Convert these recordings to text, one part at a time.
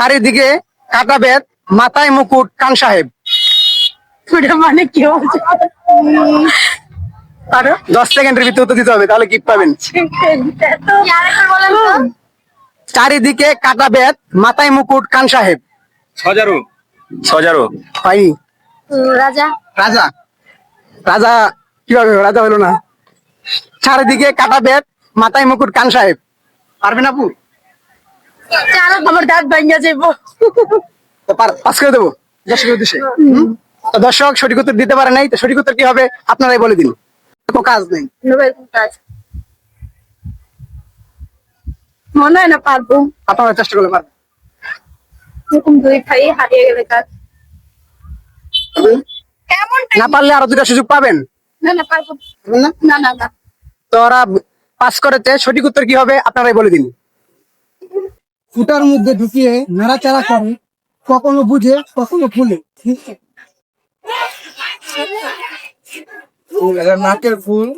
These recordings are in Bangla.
চারিদিকে কাটা বেত মাথায় মুকুট কান সাহেব। মানে কি আরও? দশ সেকেন্ডের ভিতরে উত্তর দিতে হবে তাহলে কি পাবেন চারিদিকে কাটা বেত মাথায় মুকুট কান সাহেব। সজারু। সজারু। হয়নি রাজা। রাজা। রাজা কীভাবে রাজা হলো না। চারিদিকে কাটা বেত মাথায় মুকুট কান সাহেব। পারবেন আপু? আমার দাঁত ভাঙ্গা যাইব। পাস করে দেবো। দর্শকের উদ্দেশ্যে। দর্শক সঠিক উত্তর দিতে পারে নাই তো সঠিক উত্তর কি হবে আপনারাই বলে দিন। কোনো কাজ নেই। মনে হয় না পারব। আপনারা চেষ্টা করলে পারবেন। এরকম দুই ভাই হারিয়ে গেলে কাজ। কেমন না পারলে আরও দুটা সুযোগ পাবেন? না না পারব। না? না না না। তো ওরা পাস করেছে সঠিক উত্তর কি হবে আপনারাই বলে দিন। ফুটার মধ্যে ঢুকিয়ে নাড়াচাড়া করে কখনো বুঝে কখনো ফুলে নাকের ফুল।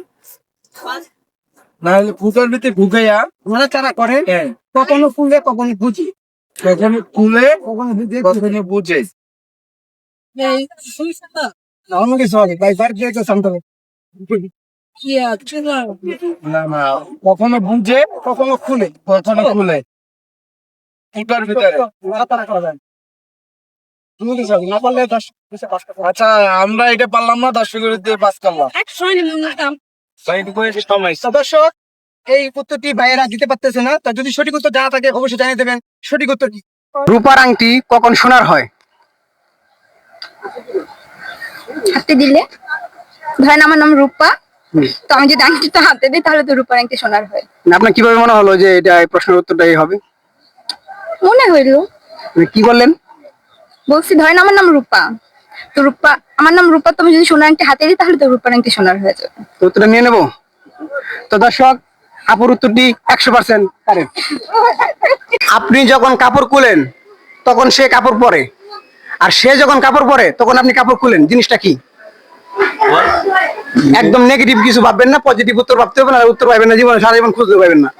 না হলে ফুটার ভিতরে ঢুকাইয়া নাড়াচাড়া করে হ্যাঁ। কখনো ফুলে কখনো বুঝে। কখনো খুলে কখনো বুঝে কখনো বুঝে। আমাকে সরি ভাই বার দিয়ে তো শান্ত না? না কখনো বুঝে কখনো খুলে কখনো খুলে ফুটার ভিতরে। করা যায়। পাস করতে আচ্ছা আমরা এটা পারলাম না দশ দিয়ে পাস করলাম। দর্শক এই উত্তরটি ভাইয়েরা দিতে পারতেছে না তা যদি সঠিক উত্তর জানা থাকে অবশ্যই জানিয়ে দেবেন। সঠিক উত্তর কি? রূপার আংটি কখন সোনার হয়? হাতে দিলে? ধরেন আমার নাম রূপা। তো আমি যদি আংটিটা হাতে দিই তাহলে তো রূপার আংটি সোনার হয়। আপনার কীভাবে মনে হলো যে এটা এই প্রশ্নের উত্তরটা এই হবে? মনে হইল। মানে কি বললেন? বলছি ধরেন আমার নাম রূপা। তো রূপা আমার নাম রূপা তো আমি যদি সোনার আংটি হাতে দিই তাহলে তো রূপার আংটি সোনার হয়ে যাবে। তো উত্তরটা নিয়ে নেব? তো দর্শক আপুর উত্তরটি একশো পার্সেন্ট কারেন্ট আপনি যখন কাপড় খুলেন তখন সে কাপড় পরে। আর সে যখন কাপড় পরে তখন আপনি কাপড় খুলেন। জিনিসটা কি? একদম নেগেটিভ কিছু ভাববেন না পজিটিভ উত্তর ভাবতে হবে না উত্তর পাবেন না জীবনে সারা জীবন খুঁজতে পাবেন না।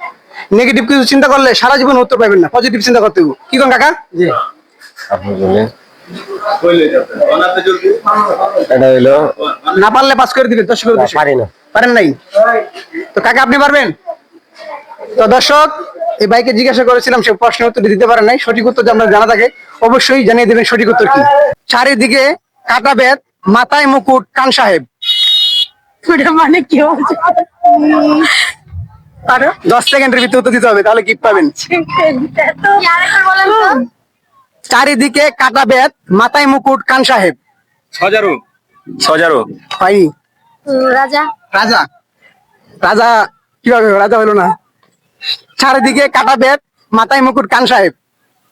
নেগেটিভ কিছু চিন্তা করলে সারা জীবন উত্তর পাবেন না। পজিটিভ চিন্তা করতে হবে কি কোন কাকা? জি। এটা হইল না পারলে পাস করে দিবেন দর্শক পারি না। পারেন নাই? তো কাকা আপনি পারবেন? তো দর্শক এই বাইকে জিজ্ঞাসা করেছিলাম সে প্রশ্নের উত্তর দিতে পারে নাই। সঠিক উত্তর যদি আপনার জানা থাকে অবশ্যই জানিয়ে দেবেন সঠিক উত্তর কি। চারিদিকে কাটা বেত মাথায় মুকুট কান সাহেব। মানে কি হচ্ছে? দশ সেকেন্ডের ভিতরে উত্তর দিতে হবে তাহলে কি পাবেন চারিদিকে কাটা বেত মাথায় মুকুট কান সাহেব। সজারু। সজারু। হয়নি রাজা। রাজা। রাজা কীভাবে হলো? রাজা হলো না। চারিদিকে কাটা বেত মাথায় মুকুট কান সাহেব।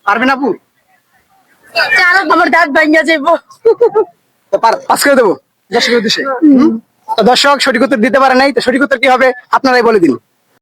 পারবেন আপু? আমার দাঁত ভাঙ্গা যাইব। পাস করে দেবো। দর্শকের উদ্দেশ্যে। দর্শক সঠিক উত্তর দিতে পারে নাই তো সঠিক উত্তর কি হবে? আপনারাই বলে দিন।